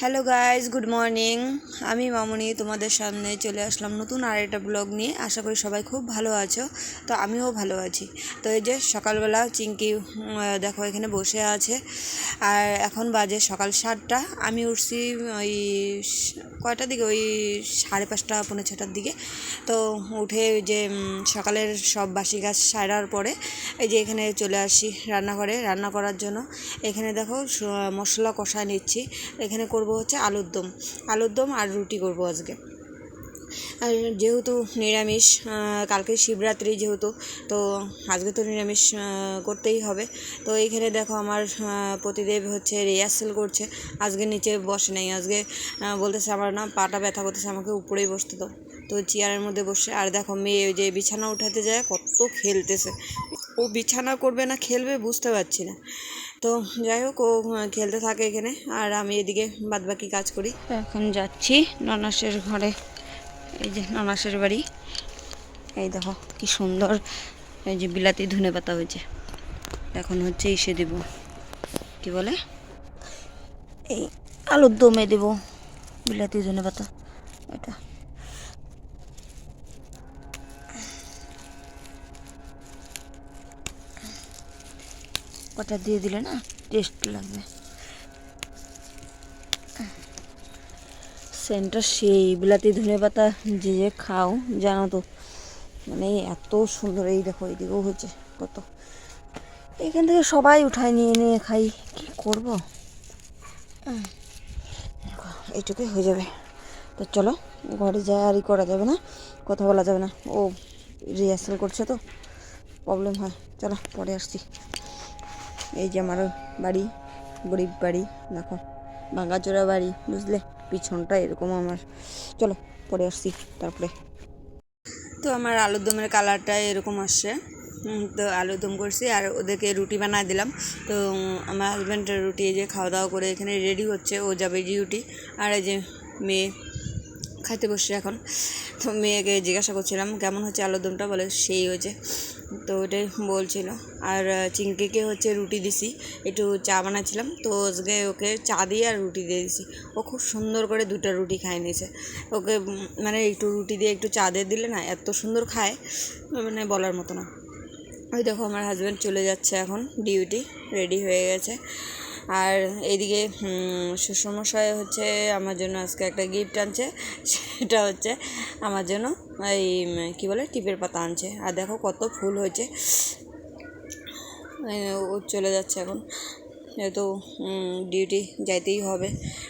Hello guys good morning আমি মামনি তোমাদের সামনে চলে আসলাম নতুন আর একটা ব্লগ নিয়ে। আশা করি সবাই খুব ভালো আছো। তো আমিও ভালো আছি। তো এই যে সকালবেলা চিঙ্কি দেখো এখানে বসে আছে। আর এখন বাজে সকাল সাতটা। আমি উঠছি ওই কয়টার দিকে? ওই সাড়ে পাঁচটা, পৌনে ছটার দিকে। তো উঠে যে সকালের সব বাসি গাছ সারার পরে এই যে এখানে চলে আসি রান্নাঘরে। রান্না করার জন্য এখানে দেখো মশলা কষায় নিচ্ছি। এখানে করব হচ্ছে আলুর দম। আলুর দম আর রুটি করব আজকে। আর যেহেতু নিরামিষ কালকে শিবরাত্রি যেহেতু, তো আজকে তো নিরামিষ করতেই হবে। তো এইখানে দেখো আমার প্রতিদেব হচ্ছে রিহার্সেল করছে। আজকে নিচে বসে নেই। আজকে বলতেছে আমার না পাটা ব্যথা করতেছে, আমাকে উপরেই বসতে দাও। তো চেয়ারের মধ্যে বসে, আর দেখো মেয়ে যে বিছানা উঠাতে যায়, কত খেলতেছে। ও বিছানা করবে না, খেলবে বুঝতে পারছি না। তো যাই হোক, ও খেলতে থাকে এখানে, আর আমি এদিকে বাদবাকি কাজ করি। এখন যাচ্ছি ননাসের ঘরে। এই যে ননাসের বাড়ি। এই দেখো, কি সুন্দর। এই যে বিলাতি ধনে পাতা হয়েছে। এখন হচ্ছে ইসে দেব। কি বলে? এই আলুর দমে দেব বিলাতি ধনে পাতা। এটা। কটা দিয়ে দিলে না টেস্ট লাগবে। সেন্টটা সেই বিলাতি ধনে পাতা যে যে খাও, জানো তো মানে এত সুন্দর এই দেখো এইদিকেও হচ্ছে কত। এখান থেকে সবাই উঠায় নিয়ে নিয়ে খাই, কি করব? এইটুকুই হয়ে যাবে। তো চলো, ঘরে যা আর করা যাবে না, কথা বলা যাবে না। ও রিহার্সাল করছে তো প্রবলেম হয়। চলো, পরে আসছি। এই যে আমার বাড়ি, গরিব বাড়ি, দেখো, ভাঙাচোরা বাড়ি, বুঝলে? পিছনটা এরকম আমার। চলো, পরে আসছি তারপরে। তো আমার আলুর দমের কালারটা এরকম আসছে। তো আলুর দম করছি আর ওদেরকে রুটি বানায় দিলাম। তো আমার হাজব্যান্ড রুটি এই যে খাওয়া দাওয়া করে এখানে রেডি হচ্ছে। ও যাবে ডিউটি আর এই যে মেয়ে খাইতে বসছে এখন। তো মেয়েকে জিজ্ঞাসা করছিলাম, কেমন হচ্ছে আলুর দমটা বলে, সেই হয়েছে তো ওটাই বলছিল। আর চিংকিকে হচ্ছে রুটি দিছি, একটু চা বানাচ্ছিলাম, তো আজকে ওকে চা দিয়ে আর রুটি দিয়ে দিছি। ও খুব সুন্দর করে দুটো রুটি খায় নিয়েছে। ওকে মানে একটু রুটি দিয়ে একটু চা দিয়ে দিলে না, এত সুন্দর খায় মানে বলার মতো না। ওই দেখো, আমার হাজব্যান্ড চলে যাচ্ছে এখন ডিউটি রেডি হয়ে গেছে। আর এইদিকে শ্বশুরমশাই হচ্ছে আমার জন্য আজকে একটা গিফট আনছে। সেটা হচ্ছে আমার জন্য এই কী বলে, টিপের পাতা আনছে। আর দেখো কত ফুল হয়েছে। ও চলে যাচ্ছে এখন। যেহেতু ডিউটি যাইতেই হবে।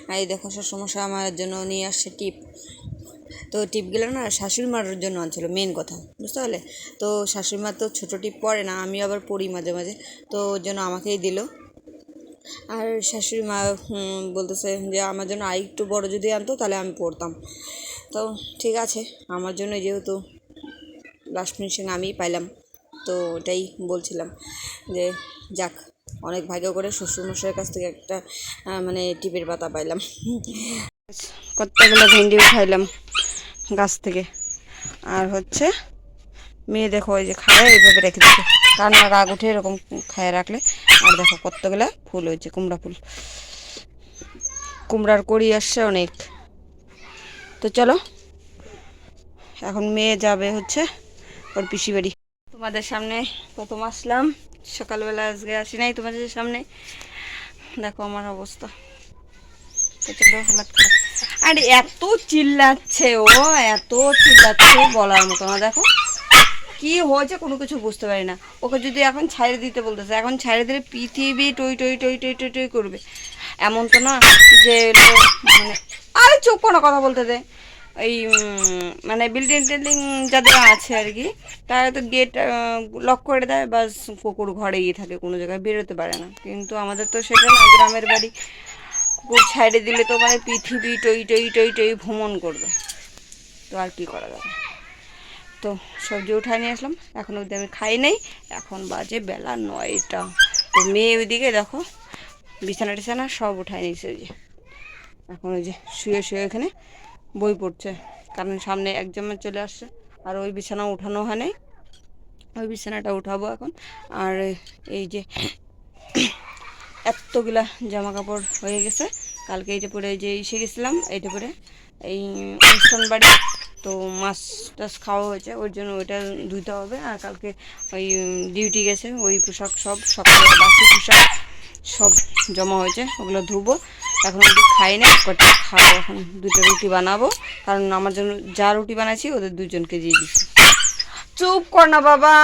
আর এই দেখো শ্বশুরমশাই আমার জন্য নিয়ে আসছে টিপ। তো টিপগুলো না শাশুড়ি মার জন্য আনছিল মেন কথা। বুঝতে পারলে? তো শাশুড়ি মা তো ছোটো টিপ পরে না আমি আবার পড়ি মাঝে মাঝে। তো ওর জন্য আমাকেই দিল। আর শাশুড়ি মা বলতেছে যে আমার জন্য আর একটু বড় যদি আনতো তাহলে আমি পড়তাম। তো ঠিক আছে, আমার জন্য যেহেতু লাস্ট ফিনিশিং আমিই পাইলাম, তো ওটাই বলছিলাম যে যাক, অনেক ভাগ্য করে শ্বশুরমশাইয়ের কাছ থেকে একটা মানে টিপের পাতা পাইলাম। কতগুলো ভেন্ডি উঠাইলাম গাছ থেকে। আর হচ্ছে, মেয়ে দেখো ওই যে খায়, এইভাবে রেখে দিচ্ছে। রান্না রাগ উঠে এরকম খায় রাখলে। আর দেখো কতগুলা ফুল হয়েছে, কুমড়া ফুল। কুমড়ার কড়ি আসছে অনেক। তো চলো, এখন মেয়ে যাবে হচ্ছে ওর পিসি বাড়ি। তোমাদের সামনে প্রথম আসলাম, সকালবেলা আজকে আসি নাই তোমাদের সামনে। দেখো আমার অবস্থা। আর এত চিল্লাচ্ছে ও, এত চিল্লাচ্ছে বলার মতো না, দেখো। কি হয়েছে কোনো কিছু বুঝতে পারি না। ওকে যদি এখন ছাইড়ে দিতে বলতেছে এখন ছাইড়ে দিলে পৃথিবী টই টই টই টই টই টই করবে। এমন তো না যে মানে আরে চুপ কোনো কথা বলতে দে। এই মানে বিল্ডিং টিল্ডিং যাদের আছে আর কি, তারা তো গেট লক করে দেয়, বাস কুকুর ঘরেই থাকে, কোনো জায়গায় বেরোতে পারে না। কিন্তু আমাদের তো সেটা না গ্রামের বাড়ি, কুকুর ছাইড়ে দিলে তো মানে পৃথিবী টই টই টই টই ভ্রমণ করবে। তো আর কি করা যাবে? তো সবজি উঠায় নিয়ে আসলাম। এখন অবধি আমি খাই নাই। এখন বাজে বেলা নয়টা। তো মেয়ে ওইদিকে দেখো, বিছানা টিছানা সব উঠায় নিয়েছে ওই যে। এখন ওই যে শুয়ে শুয়ে এখানে বই পড়ছে। কারণ সামনে একজন চলে আসছে। আর ওই বিছানা উঠানো হয় নাই। ওই বিছানাটা উঠাবো এখন। আর এই যে এতগুলা জামা কাপড় হয়ে গেছে। কালকে এইটা পরে যে এসে গেছিলাম এইটা পরে এই অনুষ্ঠান বাড়ি তো মাছ টাছ খাওয়া হয়েছে, ওর জন্য ওইটা ধুইতে হবে। আর কালকে ওই ডিউটি গেছে, ওই পোশাক সব সকালে বাসি পোশাক সব জমা হয়েছে, ওগুলো ধুবো। এখন অব্দি খাই না, কটা খাব এখন, দুটো রুটি বানাবো। কারণ আমার জন্য যা রুটি বানাইছি, ওদের দুজনকে দিয়ে দিচ্ছি চুপ কর না বাবা,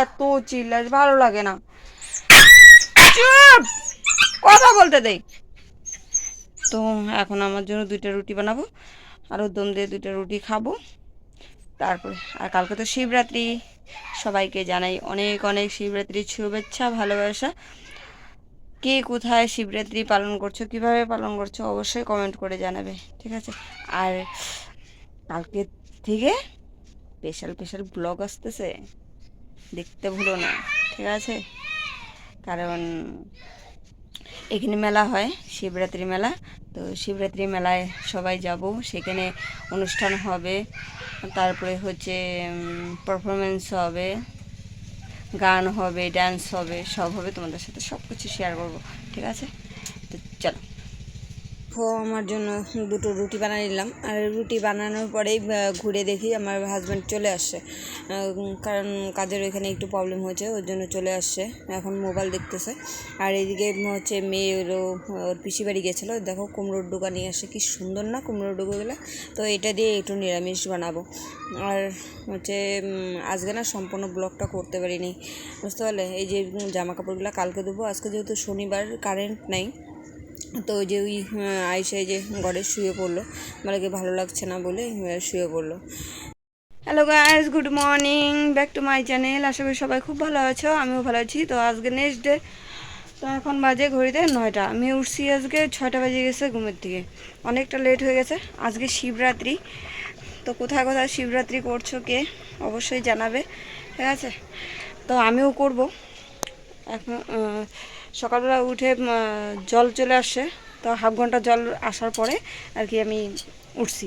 এত চিল্লাস, ভালো লাগে না। চুপ! কথা বলতে দেই তো এখন আমার জন্য দুইটা রুটি বানাবো। আরও দম দিয়ে দুইটা রুটি খাব। তারপরে, আর কালকে তো শিবরাত্রি। সবাইকে জানাই অনেক অনেক শিবরাত্রির শুভেচ্ছা, ভালোবাসা। কে কোথায় শিবরাত্রি পালন করছ, কীভাবে পালন করছ, অবশ্যই কমেন্ট করে জানাবে, ঠিক আছে? আর কালকে থেকে স্পেশাল স্পেশাল ব্লগ আসতেছে। দেখতে ভুলো না, ঠিক আছে? কারণ এখানে মেলা হয়, শিবরাত্রি মেলা। তো শিবরাত্রি মেলায় সবাই যাব। সেখানে অনুষ্ঠান হবে। তারপরে হচ্ছে পারফরমেন্স হবে। গান হবে ডান্স হবে, সব হবে। তোমাদের সাথে সব কিছু শেয়ার করব। ঠিক আছে? আমার জন্য দুটো রুটি বানিয়ে নিলাম। আর রুটি বানানোর পরেই ঘুরে দেখি আমার হাজব্যান্ড চলে আসছে। কারণ কাজের ওইখানে একটু প্রবলেম হয়েছে, ওর জন্য চলে আসছে। এখন মোবাইল দেখতেছে। আর এইদিকে হচ্ছে মেয়ে ওর পিসি বাড়ি গেছিল। দেখো, কুমড়োর ডোকা নিয়ে আসে কি সুন্দর না কুমড়োর ডোকাগুলো তো এটা দিয়ে একটু নিরামিষ বানাবো। আর হচ্ছে আজকে না সম্পূর্ণ ব্লগটা করতে পারিনি। বুঝতে পারলে? এই যে জামা কাপড়গুলো কালকে দেবো আজকে যেহেতু শনিবার কারেন্ট নাই। তো যে ওই আইসে যে ঘরে শুয়ে পড়ল। বলে ভালো লাগছে না বলে শুয়ে পড়ল। Hello guys good morning back to my channel আশা করি সবাই খুব ভালো আছো, আমিও ভালো আছি। তো আজকে নেক্সট ডে তো এখন বাজে ঘড়িতে নয়টা। আমি উঠছি আজকে ছয়টা বাজে গেছে ঘুমের থেকে অনেকটা লেট হয়ে গেছে। আজকে শিবরাত্রি। তো কোথায় কোথায় শিবরাত্রি করছ কে অবশ্যই জানাবে। ঠিক আছে? তো আমিও করব। এখন সকালবেলা উঠে জল চলে আসছে তো হাফ ঘণ্টা জল আসার পরে আর কি আমি উঠছি।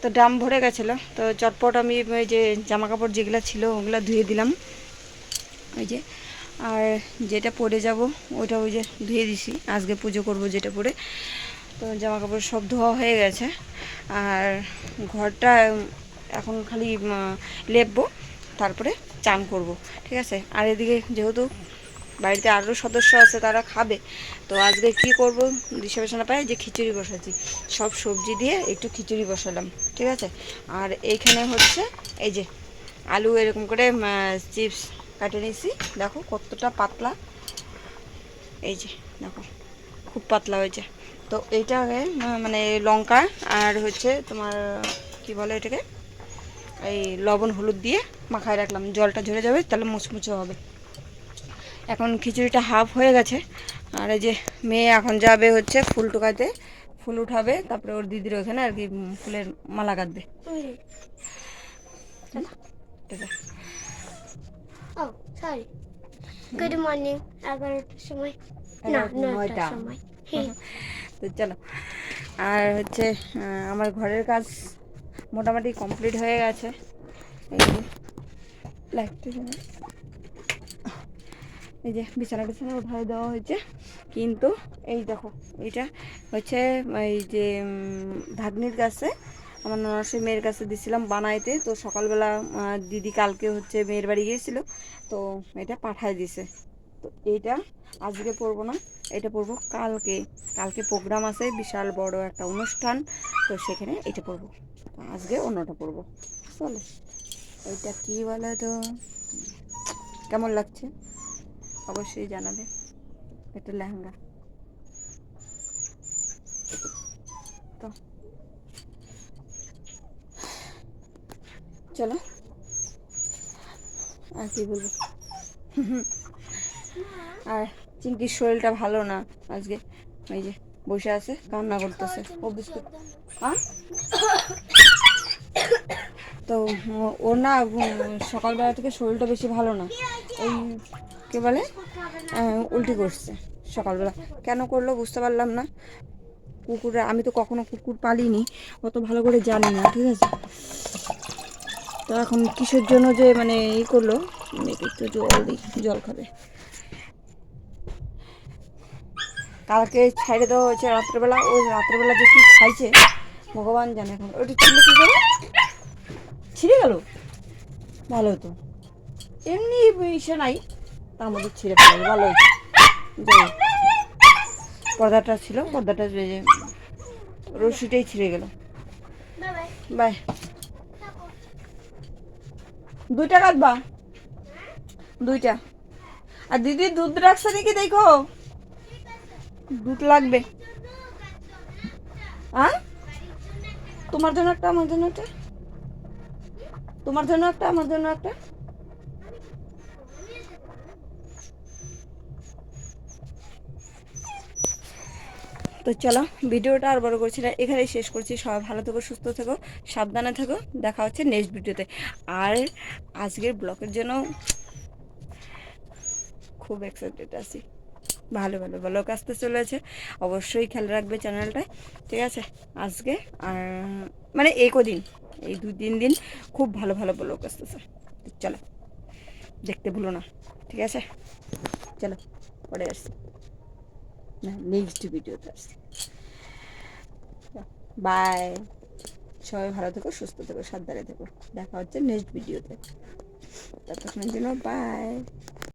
তো ড্রাম ভরে গেছিল। তো চটপট আমি ওই যে জামা কাপড় যেগুলো ছিল ওগুলো ধুয়ে দিলাম। ওই যে। আর যেটা পরে যাব, ওইটা ওই যে ধুয়ে দিছি। আজকে পুজো করব যেটা পরে। তো জামা কাপড় সব ধোয়া হয়ে গেছে। আর ঘরটা এখন খালি লেপবো, তারপরে চান করব। ঠিক আছে? আর এদিকে যেহেতু বাড়িতে আরও সদস্য আছে তারা খাবে। তো আজকে কি করব? দিশা বেশানা পাই যে খিচুড়ি বসাচ্ছি। সব সবজি দিয়ে একটু খিচুড়ি বসালাম ঠিক আছে? আর এইখানে হচ্ছে এই যে আলু এরকম করে চিপস কাটে নিয়েছি। দেখো কতটা পাতলা। এই যে দেখো খুব পাতলা হয়েছে। তো এইটাকে আহ, মানে লঙ্কা আর হচ্ছে তোমার কি বলে এটাকে? এই লবণ হলুদ দিয়ে মাখায় রাখলাম। জলটা ঝরে যাবে তাহলে মুচমুচে হবে। এখন খিচুড়িটা হাফ হয়ে গেছে। আর এই যে মেয়ে এখন যাবে হচ্ছে ফুল টুকাতে। ফুল উঠাবে তারপরে ওর দিদির ওখানে আর কি ফুলের মালা কাটবে. Good morning. এগারোটার সময়। না নয়টার সময়। তো চলো। আর হচ্ছে আমার ঘরের কাজ মোটামুটি কমপ্লিট হয়ে গেছে। এই। এই যে বিছানা টিছানা উঠাই দেওয়া হয়েছে। কিন্তু এই দেখো এইটা হচ্ছে এই যে উম, ভাগ্নির কাছে। আমার ননসের মেয়ের কাছে দিছিলাম বানাইতে। তো সকালবেলা দিদি কালকে হচ্ছে মেয়ের বাড়ি গিয়েছিল। তো এটা পাঠায় দিছে। তো এইটা আজকে পড়ব না এটা পড়ব কালকে। কালকে প্রোগ্রাম আছে বিশাল বড় একটা অনুষ্ঠান। তো সেখানে এটা পড়ব আজকে অন্যটা পড়ব চলে এইটা কি বলে তো? কেমন লাগছে? অবশ্যই জানাবে। এটা লেহেঙ্গা। তো। চলো। আর কি বলব? আর চিঙ্কির শরীরটা ভালো না আজকে। এই যে বসে আছে, কান্না করতেছে। ও বিস্কুট। তো ওর না, সকালবেলা থেকে শরীরটা বেশি ভালো না। ওই কে বলে? উল্টি করছে সকালবেলা। কেন করল বুঝতে পারলাম না। কুকুরে, আমি তো কখনো কুকুর পালিনি, অত ভালো করে জানি না, ঠিক আছে? তো এখন কিসের জন্য যে মানে ই করল? একটু জল দিই, জল খাবে। কালকে ছাইড়ে দেওয়া হয়েছে রাত্রেবেলা। ওই রাত্রেবেলা যে কি খাইছে, ভগবান জানে এখন। ওইটা ছিঁড়লে কী করে? ছিঁড়ে গেল। ভালো হতো। এমনি ইসে নাই। তার মধ্যে ছিঁড়ে ফেলে ভালো হয়েছে। পর্দাটা ছিল, পর্দাটা রশিটাই ছিঁড়ে গেল। বাই। দুইটা কাটবা? দুইটা। আর দিদি দুধ রাখছে নাকি দেখো? দুধ লাগবে। হ্যাঁ তোমার জন্য একটা, আমার জন্য একটা? তোমার জন্য একটা, আমার জন্য একটা? তো চলো, ভিডিওটা আর বড় করছি না, এখানেই শেষ করছি। সবাই ভালো থেকো, সুস্থ থেকো, সাবধানে থেকো। দেখা হচ্ছে নেক্সট ভিডিওতে। আর আজকের ব্লগের জন্য খুব এক্সাইটেড আছি। ভালো ভালো ব্লগ আসতে চলেছে। অবশ্যই খেয়াল রাখবে চ্যানেলটায় ঠিক আছে? আজকে আর মানে এই কদিন, এই দু, তিন দিন খুব ভালো ভালো ব্লগ আসতেছে। চলো, দেখতে ভুলো না, ঠিক আছে? চলো, পরে আসছি। নেক্সট ভিডিওতে আসছি বাই সবাই ভালো থেকো সুস্থ থেকো সাবধানে থেকো দেখা হচ্ছে নেক্সট ভিডিওতে ততক্ষণের জন্য বাই